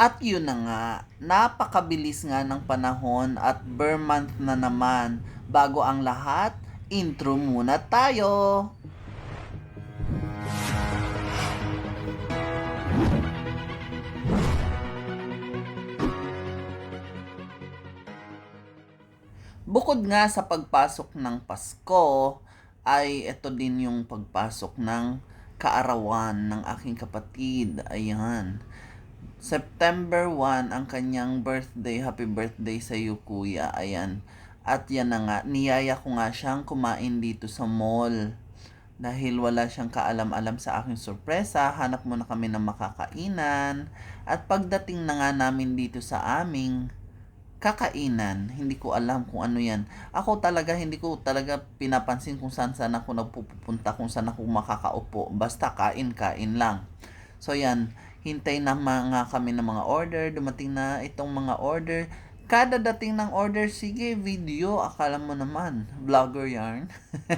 At yun na nga, napakabilis nga ng panahon at ber month na naman. Bago ang lahat, intro muna tayo. Bukod nga sa pagpasok ng Pasko, ay ito din yung pagpasok ng kaarawan ng aking kapatid. Ayan. September 1 ang kanyang birthday. Happy birthday sa iyo, kuya. Ayan. At yan na nga, niyaya ko nga siyang kumain dito sa mall. Dahil wala siyang kaalam-alam sa aking sorpresa, hanap muna kami ng makakainan. At pagdating na nga namin dito sa aming kakainan, hindi ko alam kung ano yan. Ako talaga, hindi ko talaga pinapansin kung saan saan ako nagpupunta, kung saan ako makakaupo. Basta kain-kain lang. So yan, hintay na mga kami ng mga order, dumating na itong mga order. Kada dating ng order, sige, video, akala mo naman, vlogger yarn.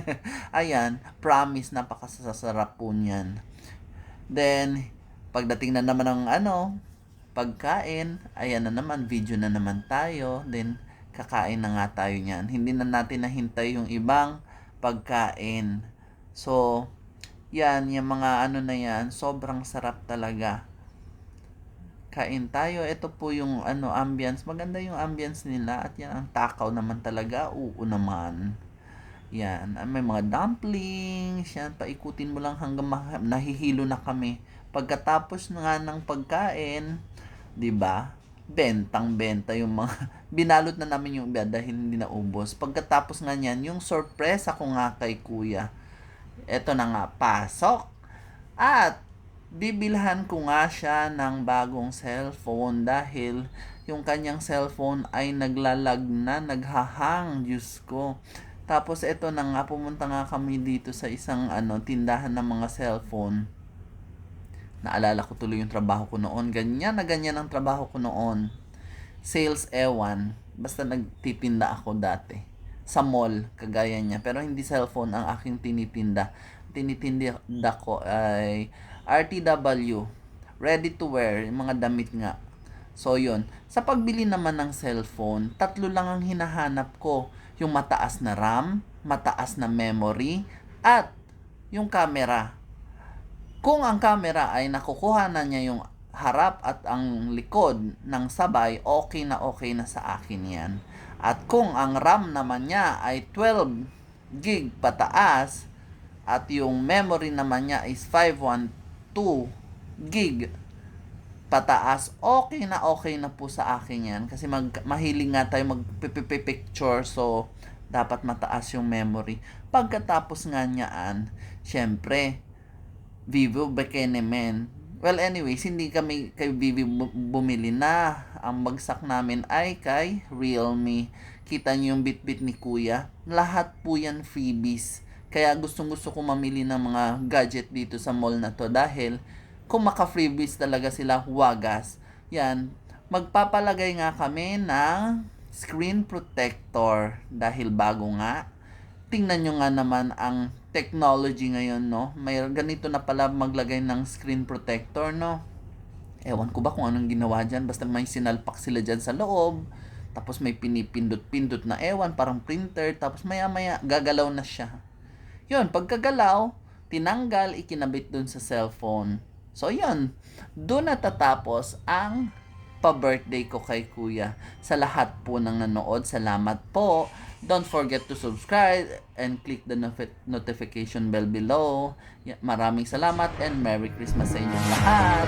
Ayan, promise, napakasasarap po niyan. Then, pagdating na naman ng ano, pagkain, ayan na naman, video na naman tayo. Then, kakain na nga tayo niyan. Hindi na natin nahintay yung ibang pagkain. So, yan, yung mga ano na yan, sobrang sarap talaga. Kain tayo. Ito po yung ano ambience. Maganda yung ambience nila at yan ang takaw naman talaga. Oo naman. Yan. Ah, May mga dumplings. Yan. Paikutin mo lang hanggang nahihilo na kami. Pagkatapos nga ng pagkain, 'di ba? Bentang benta yung mga binalot na namin yung iba dahil hindi na ubos. Pagkatapos nga niyan, yung sorpresa ko nga kay kuya. Eto na nga, pasok. At bibilhan ko nga siya ng bagong cellphone dahil yung kanyang cellphone ay naglalag na, naghahang, Diyos ko. Tapos eto na nga, pumunta nga kami dito sa isang ano, tindahan ng mga cellphone. Naalala ko tuloy yung trabaho ko noon. Ganyan na ganyan ang trabaho ko noon. Sales ewan. Basta nagtitinda ako dati. Sa mall, kagaya niya. Pero hindi cellphone ang aking tinitinda. Tinitinda ko ay RTW. Ready to wear. Yung mga damit nga. So, yun. Sa pagbili naman ng cellphone, tatlo lang ang hinahanap ko. Yung mataas na RAM, mataas na memory, at yung camera. Kung ang camera ay nakukuha na niya yung harap at ang likod ng sabay, okay na okay na sa akin yan. At kung ang RAM naman niya ay 12 gig pataas at yung memory naman niya is 512 gig pataas, okay na okay na po sa akin yan. Kasi mag, mahiling nga tayo mag-picture, so dapat mataas yung memory. Pagkatapos nga niyaan, syempre, Vivo Bekenemen. Well, anyways, hindi kami kay Vivo bu- bumili na. Ang bagsak namin ay kay Realme. Kita niyo yung bit-bit ni Kuya. Lahat po yan freebies. Kaya gustong gusto ko mamili ng mga gadget dito sa mall na to dahil kung maka-freebies talaga sila, wagas. Yan, magpapalagay nga kami ng screen protector dahil bago nga. Tingnan nyo nga naman ang technology ngayon, no? May ganito na pala maglagay ng screen protector, no? Ewan ko ba kung anong ginawa dyan. Basta may sinalpak sila dyan sa loob. Tapos may pinipindot-pindot na ewan, parang printer. Tapos maya-maya, gagalaw na siya. Yun, pagkagalaw, tinanggal, ikinabit dun sa cellphone. So, yun. Doon natatapos ang pa-birthday ko kay Kuya. Sa lahat po ng nanood, salamat po. Don't forget to subscribe and click the notification bell below. Maraming salamat and Merry Christmas sa inyong lahat.